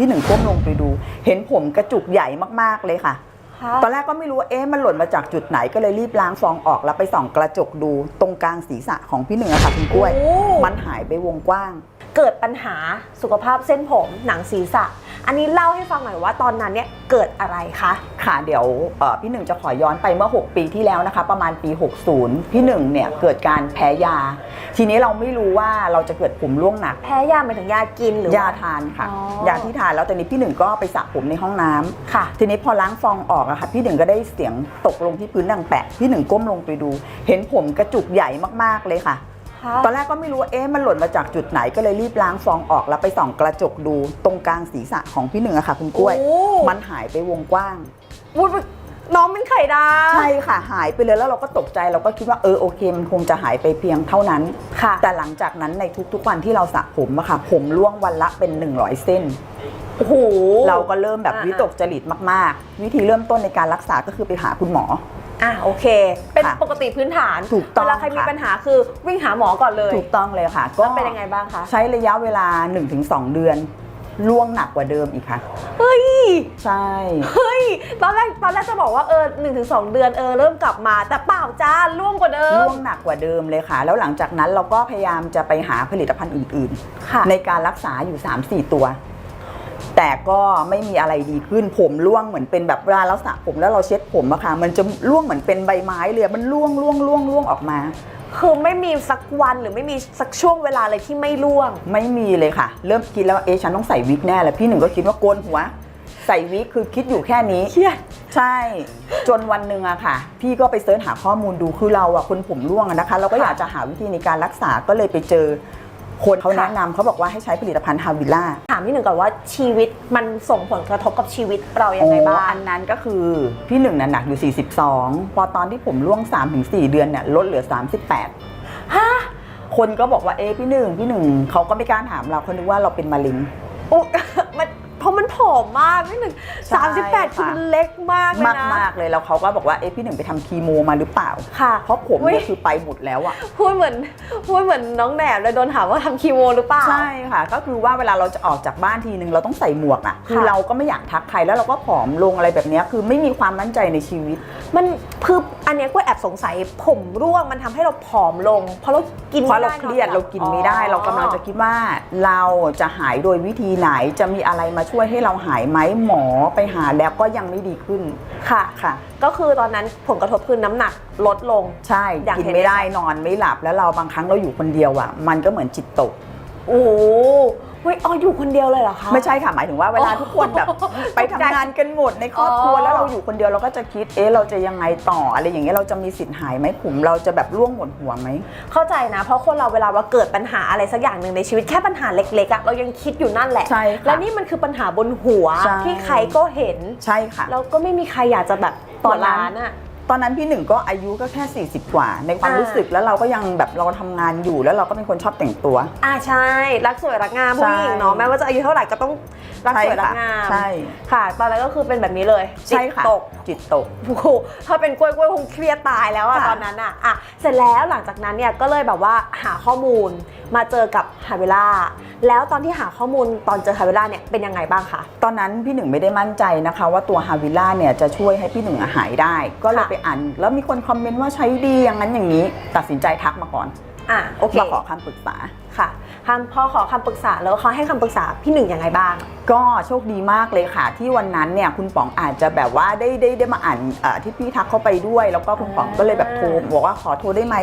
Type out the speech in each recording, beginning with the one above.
พี่หนึ่งก้มลงไปดู เห็นผมกระจุกใหญ่มากๆเลยค่ะ ค่ะตอนแรกก็ไม่รู้ว่าเอ๊ะมันหล่นมาจากจุดไหนก็เลยรีบล้างฟองออกแล้วไปส่องกระจกดูตรงกลางศีรษะของพี่หนึ่งอะค่ะคุณกล้วย โอ้ มันหายไปวงกว้าง เกิดปัญหาสุขภาพเส้นผมหนังศีรษะ อันนี้เล่าให้ฟังหน่อยว่าตอนนั้นเนี่ยเกิดอะไรคะ ค่ะเดี๋ยวเอ่อพี่หนึ่งจะขอย้อนไปเมื่อ 6 ปีที่แล้วนะคะ ประมาณปี 60 พี่หนึ่งเนี่ยเกิดการแพ้ยา ทีนี้เราไม่รู้ว่าเราจะเกิดผมร่วงหนัก แพ้ยาหมายถึงยากินหรือว่ ยาทานค่ะ อ๋อยาที่ทานแล้วตอนนี้พี่หนึ่งก็ไปสระผมในห้องน้ำค่ะ ทีนี้พอล้างฟองออกอะค่ะ พี่หนึ่งก็ได้เสียงตกลงที่พื้นดังแปะ พี่หนึ่งก้มลงไปดู เห็นผมกระจุกใหญ่มากๆเลยค่ะ ตอนแรกก็ไม่รู้ว่าเอ๊ะมันหล่นมาจากจุดไหนก็เลยรีบล้างฟองออกแล้วไปส่องกระจกดูตรงกลางศีรษะของพี่หนึ่งอะค่ะ คุณกล้วย โอ้ มันหายไปวงกว้าง วุ้ยน้องเป็นไข่ดาว ใช่ค่ะหายไปเลยแล้วเราก็ตกใจเราก็คิดว่าเออโอเคมันคงจะหายไปเพียงเท่านั้น ค่ะ แต่หลังจากนั้นในทุกๆวันที่เราสระผมอะค่ะ ผมร่วงวันละเป็น 100 เส้น โอ้โห เราก็เริ่มแบบอ่าวิตกจริตมาก ๆ วิธีเริ่มต้นในการรักษาก็คือไปหาคุณหมอ อะโอเค เป็นค่ะปกติพื้นฐานถูกต้องเวลาใครมีค่ะ ปัญหาคือวิ่งหาหมอก่อนเลยถูกต้องเลยค่ะแล้วเป็นยังไงบ้างคะใช้ระยะเวลา 1-2 เดือนล่วงหนักกว่าเดิมอีกค่ะ เฮ้ยใช่ เฮ้ยตอนแรกตอนแรกจะบอกว่าเออหนึ่งถึงสองเดือนเออเริ่มกลับมาแต่เปล่าจ้าล่วงกว่าเดิม ล่วงหนักกว่าเดิมเลยค่ะ แล้วหลังจากนั้นเราก็พยายามจะไปหาผลิตภัณฑ์อื่นค่ะ ๆ ในการรักษาอยู่ 3-4 ตัว แต่ก็ไม่มีอะไรดีขึ้นผมร่วงเหมือนเป็นแบบเวลาเราสระผมแล้วเราเช็ดผมอะค่ะ มันจะร่วงเหมือนเป็นใบไม้เลยมันร่วงร่วงร่วงร่วงออกมา คือไม่มีสักวันหรือไม่มีสักช่วงเวลาเลยที่ไม่ล่วง ไม่มีเลยค่ะ เริ่มคิดแล้วว่าเอ๊ะฉันต้องใส่วิกแน่แล้วพี่หนึ่งก็คิดว่าโกนหัวใส่วิกคือคิดอยู่แค่นี้เครียดใช่ จนวันหนึ่งอะค่ะ พี่ก็ไปเสิร์ชหาข้อมูลดูคือเราอะคนผมร่วงอะนะคะ เราก็ค่ะอยากจะหาวิธีในการรักษาก็เลยไปเจอ คนเขาค่ะแนะนำเขาบอกว่าให้ใช้ผลิตภัณฑ์ฮาวิล่า ถามพี่หนึ่งก่อนว่าชีวิตมันส่งผลกระทบกับชีวิตเรายังไงบ้าอังนนั้นก็คือพี่หนึ่งน่ะหนักอยู่ 42 พอตอนที่ผมร่วง 3-4 เดือนเนี่ยลดเหลือ 38 ฮะ คนก็บอกว่าเอ๊ะพี่หนึ่งพี่หนึ่งเขาก็ไม่กล้าถามเราเขานึกว่าเราเป็นมะเร็งอุ๊ มันเพราะมันผอมมากพี่หนึ่งใช่สามสิบแปดคือค่ะมันเล็กมากเลยมากนะ มากๆเลยแล้วเขาก็บอกว่าเอ๊ะพี่หนึ่งไปทำคีโมมาหรือเปล่าค่ะเพราะผมอุ๊ยเนี่ยคือไปหมดแล้วอะพูดเหมือนพูดเหมือนน้องแหนมเลยโดนถามว่าทำคีโมหรือเปล่า ใช่ค่ะ ก็คือว่าเวลาเราจะออกจากบ้านทีนึงเราต้องใส่หมวกอะคือค่ะ เราก็ไม่อยากทักใครแล้วเราก็ผอมลงอะไรแบบเนี้ยคือไม่มีความมั่นใจในชีวิต มันคืออันเนี้ยก็แอบสงสัยผมร่วงมันทำให้เราผอมลง เพราะเรากินเพราะไม่เราได้เครียดนอนหลับเรากินไม่ได้ อ๋อ เรากำลังจะคิดว่าเราจะหายโดยวิธีไหนจะมีอะไรมาช่วยให้เราหายไหมหมอไปหาแล้วก็ยังไม่ดีขึ้น ค่ะ ค่ะ ก็คือตอนนั้นผลกระทบคือน้ำหนักลดลง ใช่อย่างกินเห็นไม่ได้ได้ชัดนอนไม่หลับแล้วเราบางครั้งเราอยู่คนเดียวอะมันก็เหมือนจิตตก โอ้โห เฮ้ยอ๋ออยู่คนเดียวเลยเหรอคะ ไม่ใช่ค่ะหมายถึงว่าเวลาทุกคนแบบไปทำงานกันหมดในครอบครัวอ๋อ แล้วเราอยู่คนเดียวเราก็จะคิดเอ๊ะเราจะยังไงต่ออะไรอย่างเงี้ยเราจะมีสิทธิ์หายไหมผมเราจะแบบร่วงหมดหัวไหม เข้าใจนะ เพราะคนเราเวลาว่าเกิดปัญหาอะไรสักอย่างหนึ่งในชีวิตแค่ปัญหาเล็กๆอะเรายังคิดอยู่นั่นแหละ ใช่ค่ะและนี่มันคือปัญหาบนหัวใช่ ที่ใครก็เห็น ใช่ค่ะ แล้วก็ไม่มีใครอยากจะแบบตอนนั้นหัวร้านอะ ตอนนั้นพี่หนึ่งก็อายุก็แค่ 40 กว่า ในความอ่ารู้ รู้สึกแล้วเราก็ยังแบบเราทำงานอยู่แล้วเราก็เป็นคนชอบแต่งตัว อ่าใช่ รักสวยรักงามผู้ใช่หญิงเนาะแม้ว่าจะอายุเท่าไหร่ก็ต้องรักสวยรักงามใช่ค่ะ ตอนนั้นก็คือเป็นแบบนี้เลยใช่ค่ะจิตตกจิตตก โอ้โหถ้าเป็นกล้วยกล้วยคงเครียดตายแล้วอะค่ะ ตอนนั้นอะอะเสร็จแล้วหลังจากนั้นเนี่ยก็เลยแบบว่าหาข้อมูลมาเจอกับฮาเวล่าแล้วตอนที่หาข้อมูลตอนเจอฮาเวล่าเนี่ยเป็นยังไงบ้างคะ ตอนนั้นพี่หนึ่งไม่ได้มั่นใจนะคะ ว่าตัวฮาวิล่าเนี่ยจะช่วยให้พี่หนึ่งอะหายได้ ก็เลยค่ะ ไปอ่าน แล้วมีคนคอมเมนต์ว่าใช้ดีอย่างนั้นอย่างนี้ ตัดสินใจทักมาก่อนอะโอเคมาขอคำปรึกษาค่ะคำพอขอคำปรึกษาแล้วเขาให้คำปรึกษาพี่หนึ่งยังไงบ้าง ก็โชคดีมากเลยค่ะ ที่วันนั้นเนี่ยคุณป๋องอาจจะแบบว่าได้ได้ได้มาอ่านเอ่อที่พี่ทักเข้าไปด้วย แล้วก็คุณป๋องก็เลยแบบโทรบอกว่าขอโทรได้ไหม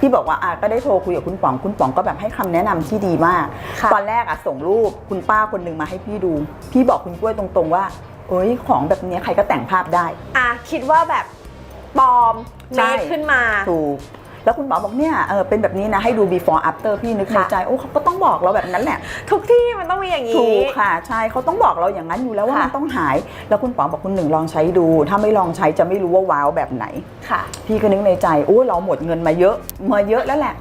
พี่บอกว่าอะก็ได้โทรคุยกับคุณป๋องคุณป๋องก็แบบให้คำแนะนำที่ดีมากค่ะตอนแรกอะส่งรูปคุณป้าคนหนึ่งมาให้พี่ดู พี่บอกคุณกล้วยตรงๆว่าเอ้ยของแบบเนี้ยใครก็แต่งภาพได้ อะคิดว่าแบบ ปลอมใช่เมคขึ้นมา ถูก แล้วคุณหมอบอกเนี่ยเออเป็นแบบนี้นะให้ดู before after พี่นึกในค่ะ ใจโอ้เขาก็ต้องบอกเราแบบนั้นแหละ ทุกที่มันต้องมีอย่างถูนี้ กค่ะใช่เขาต้องบอกเราอย่างนั้นอยู่แล้วว่าค่ะ มันต้องหาย แล้วคุณป๋องบอกคุณหนึ่งลองใช้ดู ถ้าไม่ลองใช้จะไม่รู้ว่าว้าวแบบไหน ค่ะ พี่ก็นึกในใจโอ้เราหมดเงินมาเยอะมาเยอะแล้วแหละ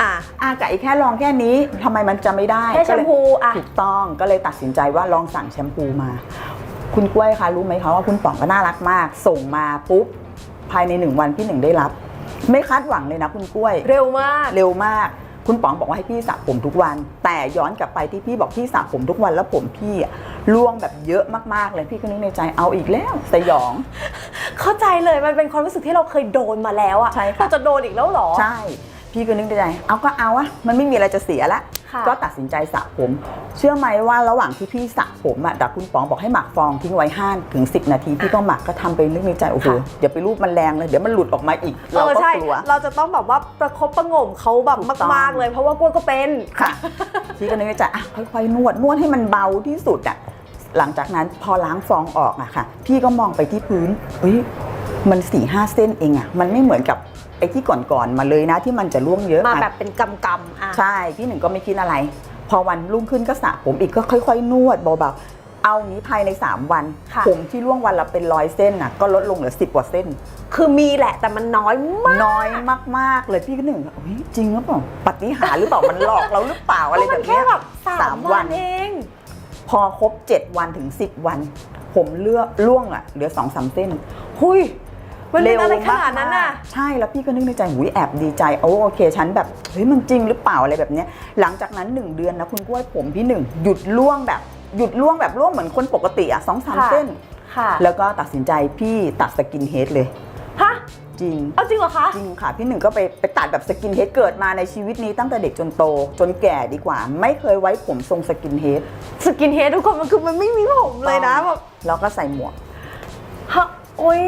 อะอากะอีกแค่ลองแค่นี้ทำไมมันจะไม่ได้แค่แชก็มเลยพูอะ ถูกต้องก็เลยตัดสินใจว่าลองสั่งแชมพูมา คุณกล้วยคะรู้ไหมคะว่าคุณป๋องก็น่ารักมาก ส่งมาปุ๊บ ภายในหนึ่งวันพี่หนึ่งได้รับ ไม่คาดหวังเลยนะคุณกล้วย เร็วมาก เร็วมาก คุณป๋องบอกว่าให้พี่สระผมทุกวัน แต่ย้อนกลับไปที่พี่บอกพี่สระผมทุกวันแล้วผมพี่อะร่วงแบบเยอะมากๆเลยพี่ก็นึกในใจเอาอีกแล้วสยอง เข้าใจเลยมันเป็นความรู้สึกที่เราเคยโดนมาแล้วอะใช่ค่ะ เราจะโดนอีกแล้วเหรอ ใช่ พี่ก็นึกในใจ เอาก็เอาอะมันไม่มีอะไรจะเสียละค่ะ ก็ตัดสินใจสระผม เชื่อไหมว่าระหว่างที่พี่สระผมอะดักคุณป๋องบอกให้หมักฟองทิ้งไว้ห้าถึง10นาทีพี่ก็หมักก็ทำไปนึกในใจโอ้โหค่ะเดี๋ยวไปรูปมันแรงเลยเดี๋ยวมันหลุดออกมาอีกเอเราอก็ใช่กลัวเราจะต้องแบบว่าประคบประหงมเขาแบบถูกต้องมากๆเลย เพราะว่ากล้วยก็เป็นค่ะพี่ก็นึกในใจอะค่อยๆนวดนวดให้มันเบาที่สุดอะหลังจากนั้นพอล้างฟองออกอะค่ะ พี่ก็มองไปที่พื้นเฮ้ยมันสี่ห้าเส้นเองอะมันไม่เหมือนกับ ไอ้ที่ก่อนๆมาเลยนะที่มันจะร่วงเยอะมาอะแบบเป็นกำกำๆอะใช่พี่หนึ่งก็ไม่คิดอะไร พอวันรุ่งขึ้นก็สระผมอีกก็ค่อย ๆ นวดเบาๆเอานี้ภายใน 3 วันค่ะผมที่ร่วงวันละเป็นร้อยเส้นน่ะก็ลดลงเหลือ10กว่าเส้น คือมีแหละแต่มันน้อยมากน้อยมากๆเลยพี่ก็หนึ่งเฮ้ยจริงหรือเปล่าปฏิหารย์หรือเปล่ามันหลอกเราหรือเปล่าอะไรเพแบราะมับนแค่เนี้ยแบบสาสามมวัวันนเองพอครบ 7 วันถึง 10 วัน ผมเลือกร่วงอะเหลือ2อสเส้น หุย มันเป็นอะไรขนาดนั้นน่ะมกๆใช่แล้วพี่ก็นึกในใจหุยแอบดีใจโอ้โอเคฉันแบบเฮ้ยมันจริงหรือเปล่าอะไรแบบเนี้ยหลังจากนั้น 1 เดือนนะคุณกล้วยผมพี่หนึ่งหยุดร่วงแบบหยุดร่วงแบบร่วงเหมือนคนปกติอะสองสามค่ะเส้นค่ะแล้วก็ตัดสินใจพี่ตัดสกินเฮดเลยฮะจริงเอาจริงเหรอคะ จริงค่ะ พี่หนึ่งก็ไปไปตัดแบบสกินเฮดเกิดมาในชีวิตนี้ตั้งแต่เด็กจนโต จนแก่ดีกว่า ไม่เคยไว้ผมทรงสกินเฮดสกินเฮดทุกคนมันคือมันไม่มีผมเลยนะแบบแล้วก็ใส่หมวกฮะโอ้ย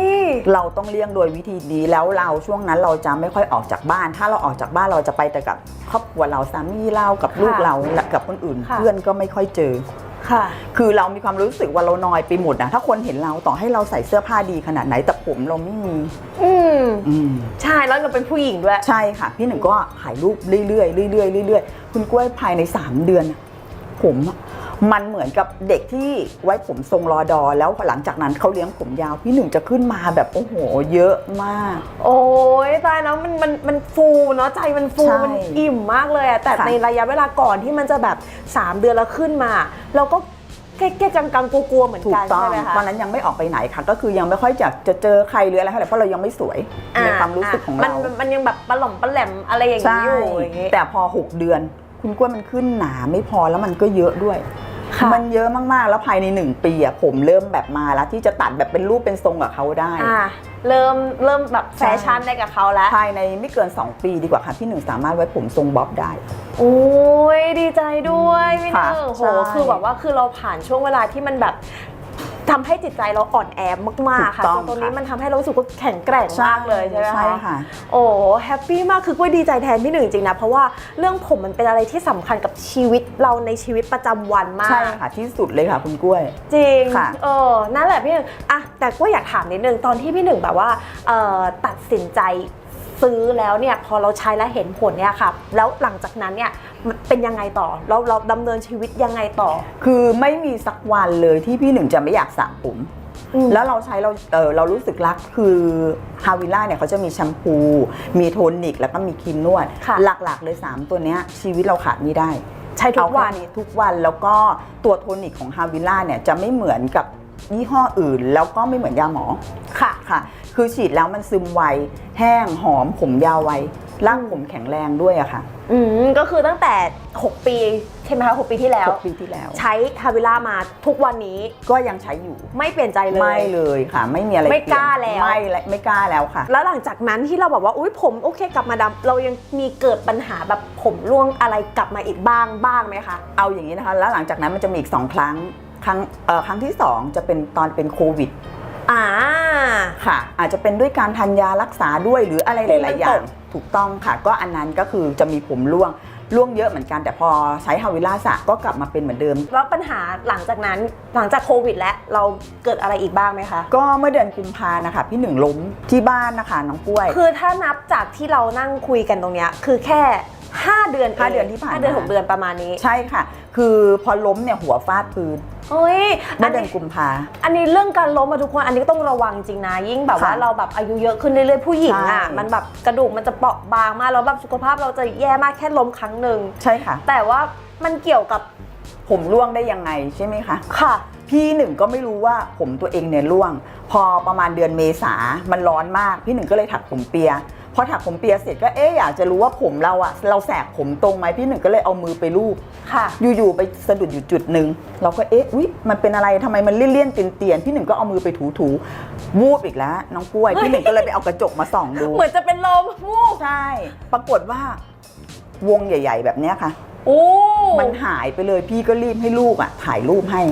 เราต้องเลี่ยงโดยวิธีนี้แล้วเราช่วงนั้นเราจะไม่ค่อยออกจากบ้าน ถ้าเราออกจากบ้านเราจะไปแต่กับครอบครัวเราสามีเรากับลูกค่ะเราและกับคนอื่น ค่ะ เพื่อนก็ไม่ค่อยเจอ ค่ะ คือเรามีความรู้สึกว่าเรานอยไปหมดนะถ้าคนเห็นเราต่อให้เราใส่เสื้อผ้าดีขนาดไหนแต่ผมเราไม่มีอืม อืม ใช่แล้วเราเป็นผู้หญิงด้วย ใช่ค่ะ พี่หนึ่งก็ถ่ายรูปเรื่อยๆเรื่อยๆเรื่อยๆคุณกล้วยภายใน 3 เดือนน่ะผมอะ มันเหมือนกับเด็กที่ไว้ผมทรงรอดอ แล้วหลังจากนั้นเขาเลี้ยงผมยาวพี่หนึ่งจะขึ้นมาแบบโอ้โห เยอะมาก โอ้ยตายแล้วมันมันมันฟูเนาะใจมันฟู ใช่มันอิ่มมากเลยอะแต่ค่ะ ในระยะเวลาก่อนที่มันจะแบบ 3 เดือนแล้วขึ้นมา เราก็แก้แก้กังกังๆกลัวๆเหมือนถูกักนต้องใช่ไหมคะ ตอนนั้นยังไม่ออกไปไหนค่ะ ก็คือยังไม่ค่อยจะจะเจอใครหรืออะไรเท่าไหร่เพราะเรายังไม่สวยในความรู้สึกของเรานมันยังแบบปลาหล่อมปลาแหลมอะไรอย่างใช่นี้อยู่อย่างนี้แต่พอ 6 เดือน คุณกล้วยมันขึ้นหนาไม่พอแล้วมันก็เยอะด้วย ค่ะมันเยอะมากๆ แล้วภายใน 1 ปีอะผมเริ่มแบบมาแล้วที่จะตัดแบบเป็นรูปเป็นทรงกับเขาได้ อ่าเริ่มเริ่มแบบแฟชั่นได้กับเขาแล้ว ภายในไม่เกิน 2 ปีดีกว่าค่ะพี่หนึ่งสามารถไว้ผมทรงบ๊อบได้ โอ้ยดีใจด้วยพี่หค่ะนึ่งโหใช่ คือแบบว่าคือเราผ่านช่วงเวลาที่มันแบบ ทำให้จิตใจเราอ่อนแอมากๆค่ะถูกต้จองนตรงนี้ค่ะมันทำให้เรารู้สึกว่าแข็งแกร่งมากเลยใช่ไหมคะ ใช่ค่ะ โอ้แฮปปี้มากคือกล้วยดีใจแทนพี่หนึ่งจริงนะเพราะว่าเรื่องผมมันเป็นอะไรที่สำคัญกับชีวิตเราในชีวิตประจำวันมาก ใช่ค่ะที่สุดเลยค่ะคุณกล้วย จริง ค่ะเออ นั่นแหละพี่หนึ่งอะแต่ก็อยากถามนิดนึง ตอนที่พี่หนึ่งแบบว่าเอ่อตัดสินใจ ซื้อแล้วเนี่ยพอเราใช้แล้วเห็นผลเนี่ยค่ะแล้วหลังจากนั้นเนี่ยมันเป็นยังไงต่อเราเราดำเนินชีวิตยังไงต่อ คือไม่มีสักวันเลยที่พี่หนึ่งจะไม่อยากสระผม อืม แล้วเราใช้เราเออเรารู้สึกรักคือฮาวิล่าเนี่ยเขาจะมีแชมพู มีโทนิก แล้วก็มีครีมนวด ค่ะ หลักๆ เลย 3 ตัวเนี้ยชีวิตเราขาดไม่ได้ ใช้ทุกวัน เอาแค่นี้ทุกวันแล้วก็ตัวโทนิกของฮาวิล่าเนี่ยจะไม่เหมือนกับ ยี่ห้ออื่นแล้วก็ไม่เหมือนยาหมอ ค่ะ ค่ะ คือฉีดแล้วมันซึมไว แห้ง หอม ผมยาวไว ร่างผมแข็งแรงด้วยอะค่ะ อืมก็คือตั้งแต่ 6 ปีใช่ไหมคะ6ปีที่แล้วหกปีที่แล้ว ใช้ทาวิล่ามาทุกวันนี้ก็ยังใช้อยู่ ไม่เปลี่ยนใจเลย ไม่เลยค่ะ ไม่มีอะไรไม่เปยนกล้าแล้ว ไม่และไม่กล้าแล้วค่ะ แล้วหลังจากนั้นที่เราบอกว่าอุ้ยผมโอเคกลับมาดำเรายังมีเกิดปัญหาแบบผมร่วงอะไรกลับมาอีกบ้างบ้างไหมคะ เอาอย่างนี้นะคะ แล้วหลังจากนั้นมันจะมีอีกสองครั้ง ครั้งเอ่อครั้งที่สองจะเป็นตอนเป็นโควิดอ่า ค่ะ อาจจะเป็นด้วยการทานยารักษาด้วยหรืออะไรหภูมิมันลาย ๆ อย่าตงกถูกต้องค่ะ ก็อันนั้นก็คือจะมีผมร่วงร่วงเยอะเหมือนกันแต่พอใช้ฮาวิล่าสระก็กลับมาเป็นเหมือนเดิม แล้วปัญหาหลังจากนั้นหลังจากโควิด แล้วเราเกิดอะไรอีกบ้างไหมคะ ก็เมื่อเดือนกุมภานะคะ พี่หนึ่งล้มที่บ้านนะคะน้องกล้วย คือถ้านับจากที่เรานั่งคุยกันตรงเนี้ยคือแค่ 5 เดือนห้าเดือนที่ผ่านมา ห้าเดือนหกเดือนประมาณนี้ใช่ค่ะ คือพอล้มเนี่ยหัวฟาดพื้นเฮ้ยเมื่อัอนเดือนนี้กุมภา อันนี้เรื่องการล้มอะทุกคนอันนี้ก็ต้องระวังจริงนะ ยิ่งแบบว่าค่ะเราแบบอายุเยอะขึ้นเรื่อยๆผู้หญิงอะใช่ มันแบบกระดูกมันจะเปราะบางมากแล้วแบบสุขภาพเราจะแย่มากแค่ล้มครั้งหนึ่งใช่ค่ะ แต่ว่ามันเกี่ยวกับผมร่วงได้ยังไงใช่ไหมคะ ค่ะ พี่หนึ่งก็ไม่รู้ว่าผมตัวเองเนี่ยร่วง พอประมาณเดือนเมษามันร้อนมาก พี่หนึ่งก็เลยถักผมเปีย พพอถักผมเปียเสร็จก็เอ๊ะอยากจะรู้ว่าผมเราอะเราแสกผมตรงไหมพี่หนึ่งก็เลยเอามือไปลูบค่ะ อยู่ๆไปสะดุดอยู่จุดหนึ่งเราก็เอ๊ะอุ๊ยมันเป็นอะไรทำไมมันเลี่ยนๆเตียนๆพี่หนึ่งก็เอามือไปถูๆวูบอีกแล้ว น้องกล้วยพี่หนึ่งก็เลยไปเอากระจกมาส่องดู เหมือนจะเป็นลมวูบใช่ ปรากฏว่าวงใหญ่ ๆ แบบเนี้ยค่ะโอ้มันหายไปเลยพี่ก็รีบให้ลูกอะถ่ายรูปให้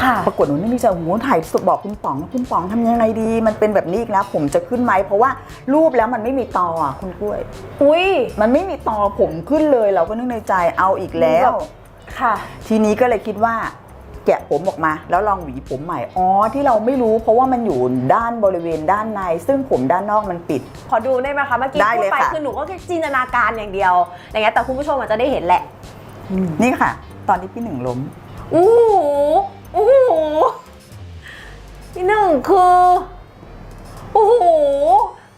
ค่ะปรากฏหนูไม่มีจะหูถ่ายสดบอกคุณป๋องว่าคุณป๋องทำยังไงดี มันเป็นแบบนี้อีกแล้วผมจะขึ้นไหมเพราะว่ารูปแล้วมันไม่มีตออะคุณกล้วย อุ้ยมันไม่มีตอผมขึ้นเลยเราก็นึกในใจเอาอีกแล้ว ค่ะ ทีนี้ก็เลยคิดว่าแกะผมออกมา แล้วลองหวีผมใหม่ อ๋อ ที่เราไม่รู้เพราะว่ามันอยู่ด้านบริเวณด้านใน ซึ่งผมด้านนอกมันปิด ขอดูได้ไหมคะเมื่อกี้ได้พูเลดยไปค่ะคือหนูก็แค่จินตนาการอย่างเดียว อย่างเงี้ยแต่คุณผู้ชมอาจจะได้เห็นแหละ นี่ค่ะ ตอนที่พี่หนึ่งล้มอู้ หูอู้หูพี่หนึ่งคือ โอ้โห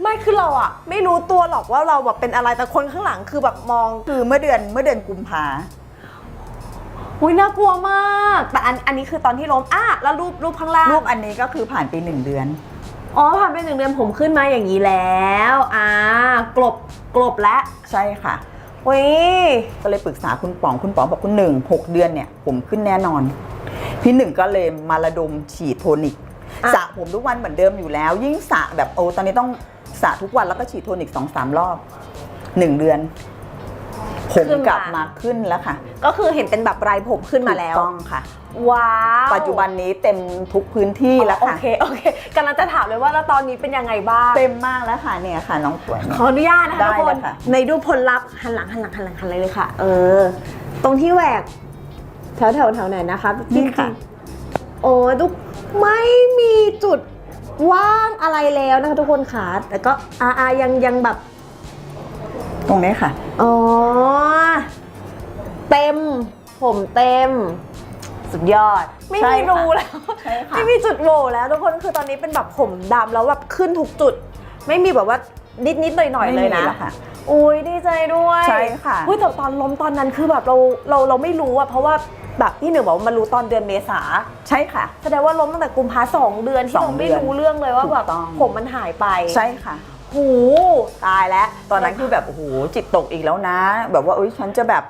ไม่คือเราอะไม่รู้ตัวหรอกว่าเราแบบเป็นอะไรแต่คนข้างหลังคือแบบมองคือเมื่อเดือนเมื่อเดือนกุมภาอุ้ยน่ากลัวมาก แต่อันอันนี้คือตอนที่ล้มอะแล้วรูปรูปข้างล่าง รูปอันนี้ก็คือผ่านไปหนึ่งเดือน อ๋อผ่านไปหนึ่งเดือนผมขึ้นมาอย่างนี้แล้วอ่ากลบกลบแล้วใช่ค่ะอุ้ยก็เลยปรึกษาคุณป๋องคุณป๋องบอกคุณหนึ่งหกเดือนเนี่ย ผมขึ้นแน่นอน พี่หนึ่งก็เลยมาระดมฉีดโทนิกสระผมทุกวันเหมือนเดิมอยู่แล้ว ยิ่งสระแบบโอ้ตอนนี้ต้องสระทุกวันแล้วก็ฉีดโทนิกสองสามรอบหนึ่งเดือน ผมกลับมาขึ้นแล้วค่ะก็คือเห็นเป็นแบบไรผมขึ้นมาแล้ว ถูกต้องค่ะ ว้าวปัจจุบันนี้เต็มทุกพื้นที่แล้วโอค่ะเคโอเคกำลังจะถามเลยว่าแล้วตอนนี้เป็นยังไงบ้างเต็มมากแล้วค่ะเนี่ยค่ะ น้องสวยเนี่ย ขออนุญาตนะคะได้ทุกคเลนยค่ะ ในดูผลลัพธ์หันหลังหันหลังหันหลังหันหลังเลยค่ะ เออ ตรงที่แหวก แถวแถวแถวไหนนะคะจรินี่งค่ะๆโอ้ทุกไม่มีจุดว่างอะไรแล้วนะคะทุกคนค่ะแต่ก็อาอายังยังแบบ ตรงนี้ค่ะ อ๋อ เต็ม ผมเต็ม สุดยอด ไม่ใช่มีค่ะรูแล้วใช่ค่ะไม่มีจุดโหว่แล้วทุกคนคือตอนนี้เป็นแบบผมดำแล้วแบบขึ้นทุกจุด ไม่มีแบบว่านิดนิดๆหน่อยหน่อยๆเลยนะไม่มีแล้วค่ะอุ้ยดีใจด้วย ใช่ค่ะอุ้ยแต่ตอนล้มตอนนั้นคือแบบเราเราเราไม่รู้อะเพราะว่า แบบพี่หนึ่งบอกว่ามารู้ตอนเดือนเมษาใช่ค่ะ แสดงว่าล้มตั้งแต่กุมภาสองเดือนที่สอเรางไม่เดือนรู้เรื่องเลยว่าแบบถูกต้อง ผมมันหายไปใช่ค่ะ หูตายแล้ว ตอนนั้นคือแบบโอ้โหจิตตกอีกแล้วนะ แบบว่าเอ้ยฉันจะแบบ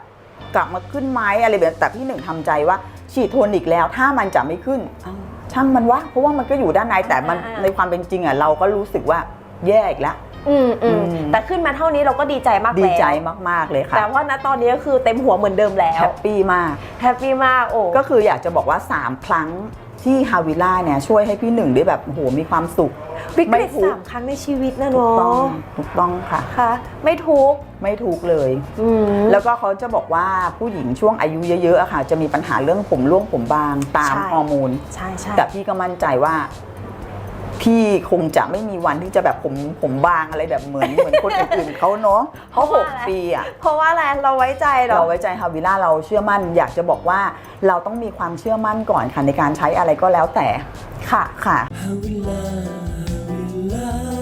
กลับมาขึ้นไหมอะไรแบบแต่พี่หนึ่งทำใจว่าฉีดโทนิกแล้ว ถ้ามันจะไม่ขึ้นอ้าวช่างมันวะเพราะว่ามันก็อยู่ด้านในแต่มันอ่าๆในความเป็นจริงอะเราก็รู้สึกว่าแย่อีกแล้ว อืมอืมอืม แต่ขึ้นมาเท่านี้เราก็ดีใจมากดีแล้วใจมาก ๆ เลยค่ะแต่ว่าณตอนนี้ก็คือเต็มหัวเหมือนเดิมแล้วแฮปปี้มาก แฮปปี้มากโอ้ ก็คืออยากจะบอกว่า 3 ครั้งที่ฮาวิล่าเนี่ยช่วยให้พี่หนึ่งได้แบบโอ้โหมีความสุข วิกไม่ฤตทุกข์สามครั้งในชีวิตนะถูกเนาะต้องถูกต้องค่ะ ค่ะ ไม่ทุกข์ไม่ทุกข์เลย อืม แล้วก็เขาจะบอกว่าผู้หญิงช่วงอายุเยอะๆอะค่ะ จะมีปัญหาเรื่องผมร่วงผมบางตามใช่ ฮอร์โมน ใช่ใช่แต่พี่ก็มั่นใจว่า พี่คงจะไม่มีวันที่จะแบบผมผมบางอะไรแบบเหมือนเหมือนคนอื่นๆเขาเนาะเพราะหกปีอะเพราะว่าอะไรเราไว้ใจเหรอเราไว้ใจฮาวิล่าเราเชื่อมั่น อยากจะบอกว่าเราต้องมีความเชื่อมั่นก่อนค่ะในการใช้อะไรก็แล้วแต่ค่ะค่ะ How we love, how we love.